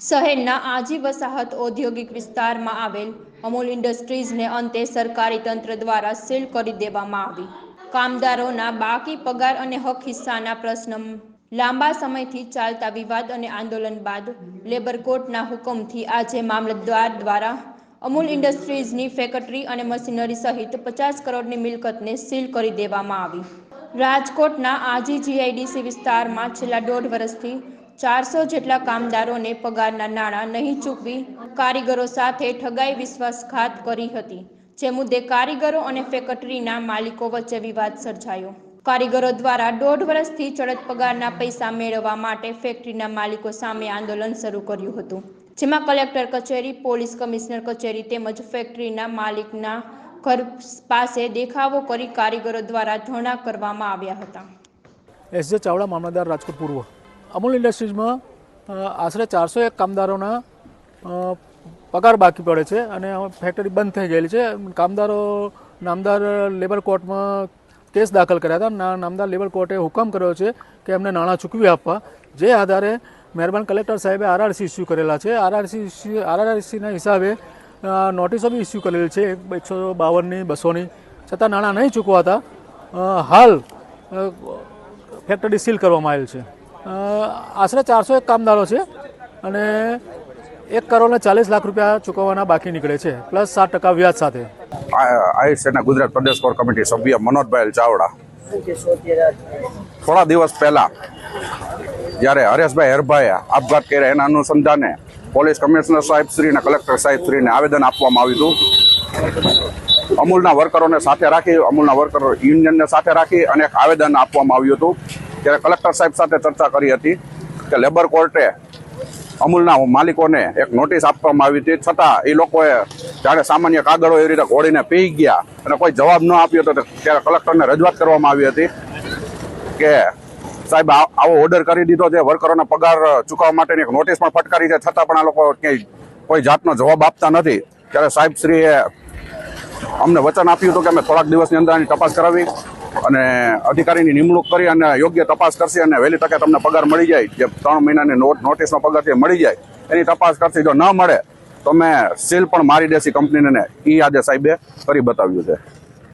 શહેરના આજી વસાહત ઔદ્યોગિક વિસ્તારમાં આવેલ અમૂલ ઇન્ડસ્ટ્રીઝને અંતે સરકારી તંત્ર દ્વારા સીલ કરી દેવામાં આવી. કામદારોના બાકી પગાર અને હક હિસ્સાના પ્રશ્ન લાંબા સમયથી ચાલતા વિવાદ અને આંદોલન બાદ લેબર કોર્ટના હુકમથી આજે મામલતદાર દ્વારા અમૂલ ઇન્ડસ્ટ્રીઝની ફેક્ટરી અને મશીનરી સહિત પચાસ કરોડની મિલકતને સીલ કરી દેવામાં આવી. રાજકોટના આજી જીઆઈડીસી વિસ્તારમાં છેલ્લા દોઢ વર્ષથી ચારસો જેટલા કામદારોને પગારના નાણાં નહીં ચૂકવી કારીગરો સાથે ઠગાઈ વિશ્વાસઘાત કરી હતી. જે મુદ્દે કારીગરો અને ફેક્ટરીના માલિકો વચ્ચે વિવાદ સર્જાયો. કારીગરો દ્વારા દોઢ વર્ષથી ચડત પગારના પૈસા મેળવવા માટે ફેક્ટરીના માલિકો સામે આંદોલન શરૂ કર્યું હતું. જેમાં કલેક્ટર કચેરી, પોલીસ કમિશનર કચેરી તેમજ ફેક્ટરીના માલિકના ઘર પાસે દેખાવો કરી કારીગરો દ્વારા ધરણા કરવામાં આવ્યા હતા. એસ જે ચાવડા, મામલતદાર રાજકોટ પૂર્વ. અમૂલ ઇન્ડસ્ટ્રીઝમાં આશરે ચારસો એક કામદારોના પગાર બાકી પડે છે અને ફેક્ટરી બંધ થઈ ગયેલી છે. કામદારો નામદાર લેબર કોર્ટમાં કેસ દાખલ કર્યા હતા. નામદાર લેબર કોર્ટે હુકમ કર્યો છે કે એમને નાણાં ચૂકવી આપવા. જે આધારે મહેરબાન કલેક્ટર સાહેબે આરઆરસી ઇસ્યુ કરેલા છે. આરઆરસી આરઆરસીના હિસાબે નોટિસો બી ઇસ્યુ કરેલી છે. એકસો બાવનની, બસોની. છતાં નાણાં નહીં ચૂકવાતા હાલ ફેક્ટરી સીલ કરવામાં આવેલ છે. આશરે ચારસો એક કામદારો છે અને એક કરોડ ચાલીસ લાખ રૂપિયા ચૂકવવાના બાકી નીકળે છે, પ્લસ સાત ટકા વ્યાજ સાથે. આહિર સેના ગુજરાત પ્રદેશ કોર કમિટી સભ્ય મનોજભાઈ ચાવડા. થોડા દિવસ પહેલા જ્યારે હરેશભાઈ હેરભાઈએ આપઘાત કર્યા એના અનુસંધાને પોલીસ કમિશનર સાહેબ શ્રી અને કલેક્ટર સાહેબ શ્રીને આવેદન આપવામાં આવ્યું હતું. અમૂલના વર્કરોને સાથે રાખી, અમૂલના વર્કરો યુનિયનને સાથે રાખી અને એક આવેદન આપવામાં આવ્યું હતું. ત્યારે કલેક્ટર સાહેબ સાથે ચર્ચા કરી હતી કે લેબર કોર્ટે અમૂલના માલિકોને એક નોટિસ આપવામાં આવી હતી. છતાં એ લોકોએ જ્યારે સામાન્ય કાગળો એવી રીતે ઘોડીને પી ગયા અને કોઈ જવાબ ન આપ્યો તો ત્યારે કલેક્ટરને રજૂઆત કરવામાં આવી હતી કે સાહેબ આવો ઓર્ડર કરી દીધો છે, વર્કરોને પગાર ચૂકવવા માટેની એક નોટિસ પણ ફટકારી છે. છતાં પણ આ લોકો ક્યાંય કોઈ જાતનો જવાબ આપતા નથી. ત્યારે સાહેબ શ્રીએ અમને વચન આપ્યું હતું કે અમે થોડાક દિવસની અંદર આની તપાસ કરાવી. અને અધિકારીની નિમણૂક કરી અને યોગ્ય તપાસ કરશે અને વહેલી તકે તમને પગાર મળી જાય, જે ત્રણ મહિનાની નોટ નોટિસનો પગાર છે મળી જાય. એની તપાસ કરશે, જો ન મળે, તો મેં સીલ પણ મારી દેશી કંપનીને એ આજે સાહેબે કરી બતાવ્યું છે.